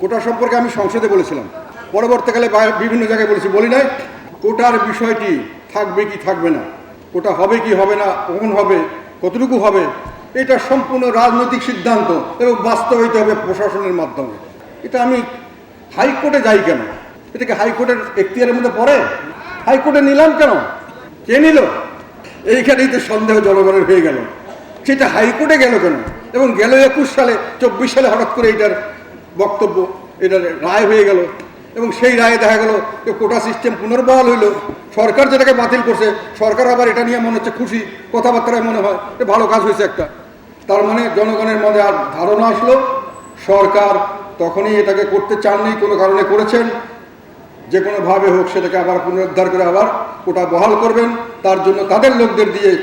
কোটা সম্পর্কে আমি সংসদে বলেছিলাম। পরবর্তীকালে বিভিন্ন জায়গায় বলেছি, বলি নাই, কোটার বিষয়টি থাকবে কি থাকবে না, কোটা হবে কি হবে না, কখন হবে, কতটুকু হবে, এটা সম্পূর্ণ রাজনৈতিক সিদ্ধান্ত এবং বাস্তবায়িত হবে প্রশাসনের মাধ্যমে। এটা আমি হাইকোর্টে যাই কেন? এটাকে হাইকোর্টের এখতিয়ারের মধ্যে পড়ে? হাইকোর্টে নিলাম কেন? কে নিল? এইখানেই তো সন্দেহ জনগণের হয়ে গেল। সেটা হাইকোর্টে গেল কেন? এবং গেল একুশ সালে, চব্বিশ সালে হঠাৎ করে এটার বক্তব্য, এটা রায় হয়ে গেল। এবং সেই রায়ে দেখা গেল যে কোটা সিস্টেম পুনর্বহাল হইল। সরকার যেটাকে বাতিল করছে, সরকার আবার এটা নিয়ে মনে হচ্ছে খুশি, কথাবার্তায় মনে হয় যে ভালো কাজ হয়েছে একটা। তার মানে জনগণের মধ্যে আর ধারণা আসলো, সরকার তখনই এটাকে করতে চাননি, কোনো কারণে করেছেন। যে কোনোভাবে হোক, সেটাকে আবার পুনরুদ্ধার করে আবার কোটা বহাল করবেন। তার জন্য তাদের লোকদের দিয়ে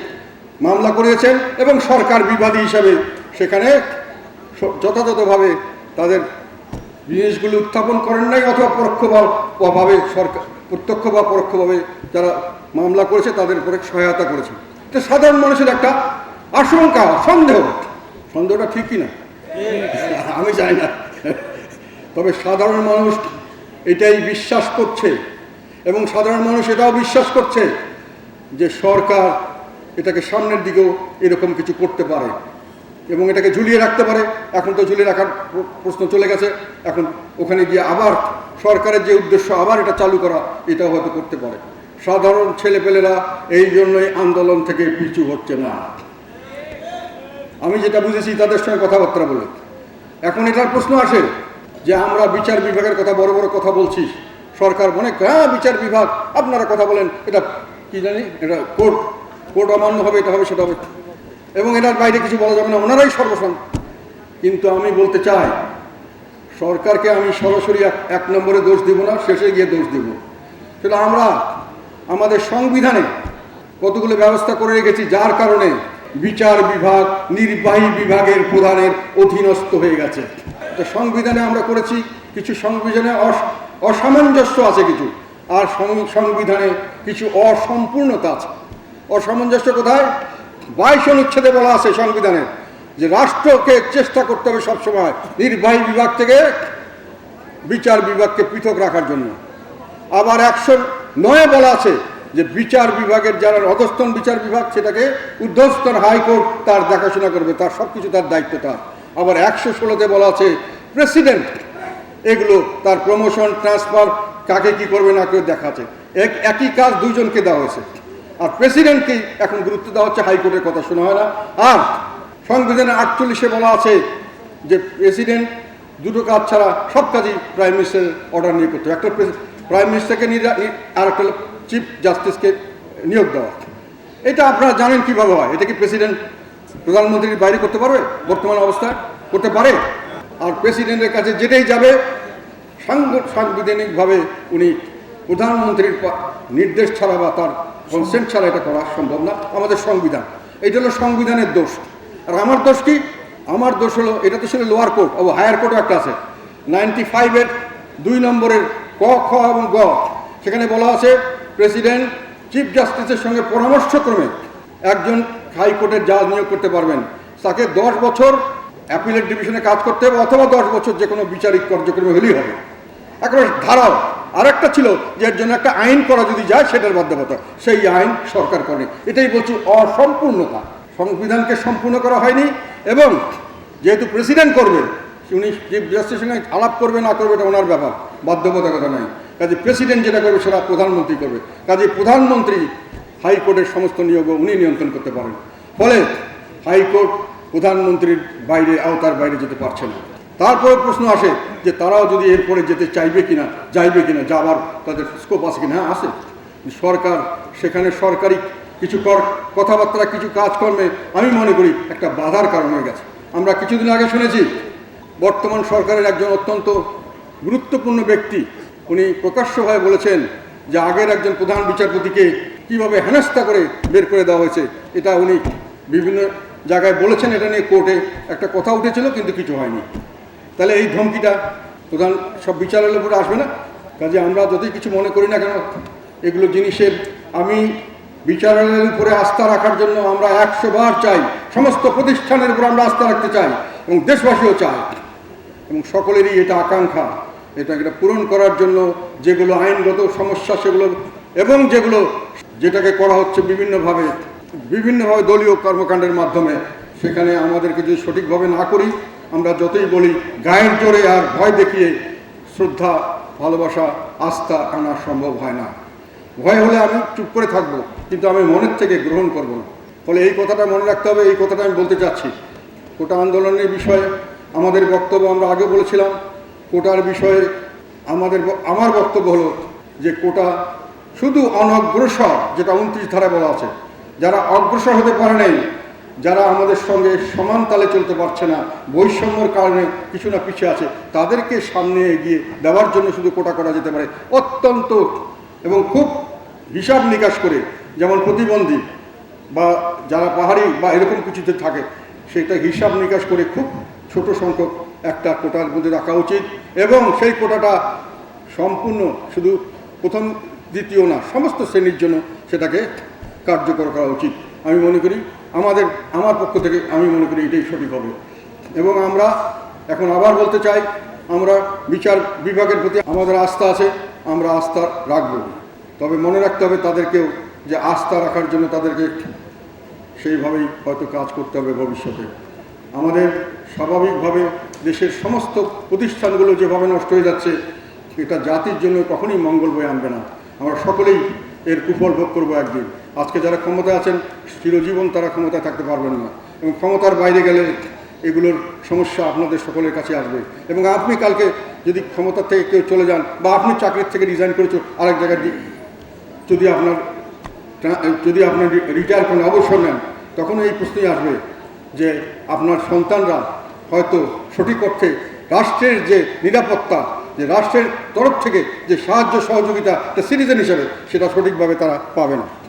মামলা করিয়েছেন এবং সরকার বিবাদী হিসাবে সেখানে যথাযথভাবে জিনিসগুলো উত্থাপন করেন নাই অথবা পরোক্ষ বা ভাবে সরকার, প্রত্যক্ষ বা পরোক্ষভাবে যারা মামলা করেছে তাদের উপরে সহায়তা করেছে। এটা সাধারণ মানুষের একটা আশঙ্কা, সন্দেহ। সন্দেহটা ঠিকই না। আমি জানি না। তবে সাধারণ মানুষ এটাই বিশ্বাস করছে এবং সাধারণ মানুষ এটাও বিশ্বাস করছে যে সরকার এটাকে সামনের দিকেও এরকম কিছু করতে পারে। এবং এটাকে ঝুলিয়ে রাখতে পারে। এখন তো ঝুলিয়ে রাখার প্রশ্ন চলে গেছে। এখন ওখানে গিয়ে আবার সরকারের যে উদ্দেশ্য, আবার এটা চালু করা, এটাও হয়তো করতে পারে। সাধারণ ছেলেপেলেরা এই জন্যই আন্দোলন থেকে পিছু হচ্ছে না। আমি যেটা বুঝেছি, তাদের সঙ্গে কথাবার্তা বলে। এখন এটার প্রশ্ন আসে যে, আমরা বিচার বিভাগের কথা, বড় বড় কথা বলছি। সরকার মনে হ্যাঁ বিচার বিভাগ, আপনারা কথা বলেন। এটা কি জানি, এটা কোর্ট কোর্ট অমান্য হবে, এটা হবে, সেটা হবে। এবং এটার বাইরে কিছু বলা যাবে না, ওনারাই সর্বসন কিন্তু আমি বলতে চাই, সরকারকে আমি সরাসরি এক- নম্বরে দোষ দিব না, শেষে গিয়ে দোষ দিব। সেটা আমরা আমাদের সংবিধানে কতগুলো ব্যবস্থা করে রেখেছি, যার কারণে বিচার বিভাগ, নির্বাহী বিভাগের প্রধানের অধীনস্থ হয়ে গেছে। তো সংবিধানে আমরা করেছি, কিছু সংবিধানে অস- অসামঞ্জস্য আছে কিছু, আর সংবিধানে কিছু অসম্পূর্ণতা আছে। অসামঞ্জস্য কোথায়? বাইশ অনুচ্ছেদে বলা আছে সংবিধানের যে রাষ্ট্রকে চেষ্টা করতে হবে সবসময় নির্বাহী বিভাগ থেকে বিচার বিভাগকে পৃথক রাখার জন্য। আবার একশো নয়ে বলা আছে যে বিচার বিভাগের যারা অধস্তন বিচার বিভাগ সেটাকে ঊর্ধ্বস্তন হাইকোর্ট তার দেখাশোনা করবে, তার সব কিছু তার দায়িত্ব তার। আবার একশো ষোলোতে বলা আছে প্রেসিডেন্ট, এগুলো তার প্রমোশন, ট্রান্সফার, কাকে কি করবে না কেউ দেখাচ্ছে। এক একই কাজ দুজনকে দেওয়া হয়েছে। আর প্রেসিডেন্টকেই এখন গুরুত্ব দেওয়া হচ্ছে হাইকোর্টের কথা শোনা হয় না। আর সংবিধানের আটচল্লিশে বলা আছে যে প্রেসিডেন্ট দুটো কাজ ছাড়া সব কাজই প্রাইম মিনিস্টারের অর্ডার নিয়ে করতে একটা প্রাইম মিনিস্টারকে আর একটা চিফ জাস্টিসকে নিয়োগ দেওয়া এটা আপনারা জানেন কীভাবে হয়? এটা কি প্রেসিডেন্ট প্রধানমন্ত্রীর বাইরে করতে পারবে? বর্তমান অবস্থায় করতে পারে? আর প্রেসিডেন্টের কাছে যেটাই যাবে সাংবিধানিকভাবে উনি প্রধানমন্ত্রীর নির্দেশ ছাড়া বা তার কনসেন্ট ছাড়া এটা করা সম্ভব না। আমাদের সংবিধান। এটা হলো সংবিধানের দোষ। আর আমার দোষ কি? আমার দোষ হলো, এটা তো ছিল লোয়ার কোর্ট ও হায়ার কোর্টও একটা আছে। নাইনটি ফাইভের দুই নম্বরের ক, খ এবং গ। সেখানে বলা আছে প্রেসিডেন্ট চিফ জাস্টিসের সঙ্গে পরামর্শক্রমে একজন হাইকোর্টের জাজ নিয়োগ করতে পারবেন। তাকে দশ বছর অ্যাপিলেট ডিভিশনে কাজ করতে হবে, অথবা দশ বছর যে কোনো বিচারিক কার্যক্রমে হলেই হবে। একেবারে ধারাও। আরেকটা ছিল যে এর জন্য একটা আইন করা যদি যায়, সেটার বাধ্যবাধকতা সেই আইন সরকার করে। এটাই বলছি অসম্পূর্ণতা। সংবিধানকে সম্পূর্ণ করা হয়নি এবং যেহেতু প্রেসিডেন্ট করবে, উনি চিফ জাস্টিসের সঙ্গে আলাপ করবে, না করবে, এটা ওনার ব্যাপার। বাধ্যবাধকতা নাই। কাজে প্রেসিডেন্ট যেটা করবে, সেটা প্রধানমন্ত্রী করবে। কাজে প্রধানমন্ত্রী হাইকোর্টের সমস্ত নিয়োগ উনি নিয়ন্ত্রণ করতে পারেন। ফলে হাইকোর্ট প্রধানমন্ত্রীর বাইরে, আওতার বাইরে যেতে পারছে না। তারপরে প্রশ্ন আসে যে তারাও যদি এরপরে যেতে চাইবে কিনা, যাইবে কিনা যাওয়ার তাদের স্কোপ আছে কিনা? হ্যাঁ সরকার, সেখানে সরকারি কিছু কর, কথাবার্তা, কিছু কাজকর্মে আমি মনে করি একটা বাধার কারণ হয়ে গেছে। আমরা কিছুদিন আগে শুনেছি, বর্তমান সরকারের একজন অত্যন্ত গুরুত্বপূর্ণ ব্যক্তি, উনি প্রকাশ্যভাবে বলেছেন যে আগের একজন প্রধান বিচারপতিকে কীভাবে হেনস্থা করে বের করে দেওয়া হয়েছে, এটা উনি বিভিন্ন জায়গায় বলেছেন, এটা নিয়ে কোর্টে একটা কথা উঠেছিল, কিন্তু কিছু হয়নি। তাহলে এই ধমকিটা প্রধান, সব বিচারালয়ের উপরে আসবে না? কাজে আমরা যদি কিছু মনে করি না কেন, এগুলো জিনিসের, আমি বিচারালয়ের উপরে আস্থা রাখার জন্য আমরা একশো বার চাই, সমস্ত প্রতিষ্ঠানের উপর আমরা আস্থা রাখতে চাই এবং দেশবাসীও চায়। এবং সকলেরই এটা আকাঙ্ক্ষা, এটা এটা পূরণ করার জন্য যেগুলো আইনগত সমস্যা সেগুলো, এবং যেগুলো যেটাকে করা হচ্ছে বিভিন্নভাবে বিভিন্নভাবে দলীয় কর্মকাণ্ডের মাধ্যমে, সেখানে আমাদেরকে যদি সঠিকভাবে না করি আমরা যতই বলি, গায়ের জোরে আর ভয় দেখিয়ে শ্রদ্ধা, ভালোবাসা, আস্থা আনা সম্ভব হয় না। ভয় হলে আমি চুপ করে থাকব, কিন্তু আমি মনের থেকে গ্রহণ করব না। ফলে এই কথাটা মনে রাখতে হবে, এই কথাটা আমি বলতে চাচ্ছি। কোটা আন্দোলনের বিষয়ে আমাদের বক্তব্য আমরা আগে বলেছিলাম। কোটার বিষয়ে আমাদের আমার বক্তব্য হলো যে কোটা শুধু অনগ্রসর, যেটা উনত্রিশ ধারা বলা আছে, যারা অগ্রসর হতে পারে নাই যারা আমাদের সঙ্গে সমান তালে চলতে পারছে না, বৈষম্যর কারণে কিছু না পিছিয়ে আছে, তাদেরকে সামনে এগিয়ে দেওয়ার জন্য শুধু কোটা করা যেতে পারে। অত্যন্ত এবং খুব হিসাব নিকাশ করে, যেমন প্রতিবন্ধী বা যারা পাহাড়ি বা এরকম কিছুতে থাকে, সেটা হিসাব নিকাশ করে খুব ছোট সংখ্যক একটা কোটার মধ্যে রাখা উচিত এবং সেই কোটাটা সম্পূর্ণ শুধু প্রথম, দ্বিতীয় না, সমস্ত শ্রেণির জন্য সেটাকে কার্যকর করা উচিত। আমি মনে করি আমাদের, আমার পক্ষ থেকে আমি মনে করি এটাই সঠিক হবে। এবং আমরা এখন আবার বলতে চাই, আমরা বিচার বিভাগের প্রতি আমাদের আস্থা আছে, আমরা আস্থা রাখব। তবে মনে রাখতে হবে তাদেরকেও যে আস্থা রাখার জন্য তাদেরকে সেইভাবেই হয়তো কাজ করতে হবে ভবিষ্যতে। আমাদের স্বাভাবিকভাবে দেশের সমস্ত প্রতিষ্ঠানগুলো যেভাবে নষ্ট হয়ে যাচ্ছে, এটা জাতির জন্য কখনোই মঙ্গল বয়ে আনবে না। আমরা সকলেই এর কুফল ভোগ করব একদিন। আজকে যারা ক্ষমতায় আছেন, চিরজীবন তারা ক্ষমতায় থাকতে পারবেন না। এবং ক্ষমতার বাইরে গেলে এগুলোর সমস্যা আপনাদের সকলের কাছে আসবে। এবং আপনি কালকে যদি ক্ষমতা থেকে কেউ চলে যান, বা আপনি চাকরির থেকে রিজাইন করে চ- আরেক জায়গায় যদি আপনার যদি আপনার রিটায়ার করেন, অবসর নেন, তখন এই প্রশ্নই আসবে যে আপনার সন্তানরা হয়তো সঠিক অর্থে রাষ্ট্রের যে নিরাপত্তা, যে রাষ্ট্রের তরফ থেকে যে সাহায্য সহযোগিতা সিটিজেন হিসেবে সেটা সঠিকভাবে তারা পাবে না।